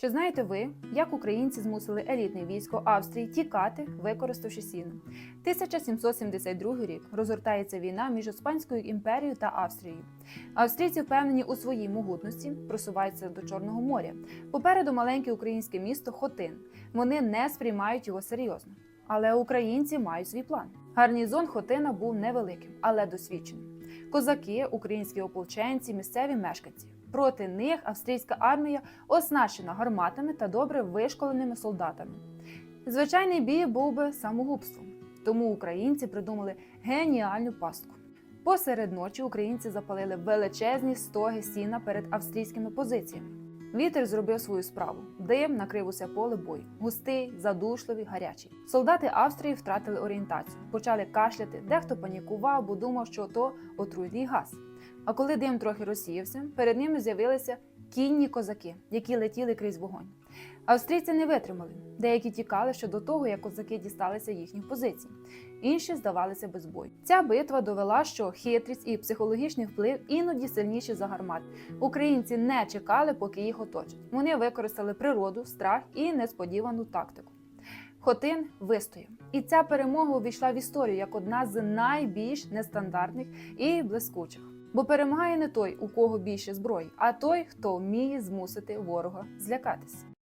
Чи знаєте ви, як українці змусили елітне військо Австрії тікати, використавши сіно? 1772 рік розгортається війна між Іспанською імперією та Австрією. Австрійці впевнені у своїй могутності, просуваються до Чорного моря. Попереду маленьке українське місто Хотин. Вони не сприймають його серйозно. Але українці мають свій план. Гарнізон Хотина був невеликим, але досвідченим. Козаки, українські ополченці, місцеві мешканці. Проти них австрійська армія оснащена гарматами та добре вишколеними солдатами. Звичайний бій був би самогубством, тому українці придумали геніальну пастку. Посеред ночі українці запалили величезні стоги сіна перед австрійськими позиціями. Вітер зробив свою справу. Дим накрив усе поле бою. Густий, задушливий, гарячий. Солдати Австрії втратили орієнтацію, почали кашляти. Дехто панікував, бо думав, що то отруйний газ. А коли дим трохи розсіявся, перед ними з'явилися кінні козаки, які летіли крізь вогонь. Австрійці не витримали. Деякі тікали ще до того, як козаки дісталися їхніх позицій. Інші здавалися без бою. Ця битва довела, що хитрість і психологічний вплив іноді сильніші за гармат. Українці не чекали, поки їх оточать. Вони використали природу, страх і несподівану тактику. Хотин вистояв, і ця перемога увійшла в історію як одна з найбільш нестандартних і блискучих. Бо перемагає не той, у кого більше зброї, а той, хто вміє змусити ворога злякатись.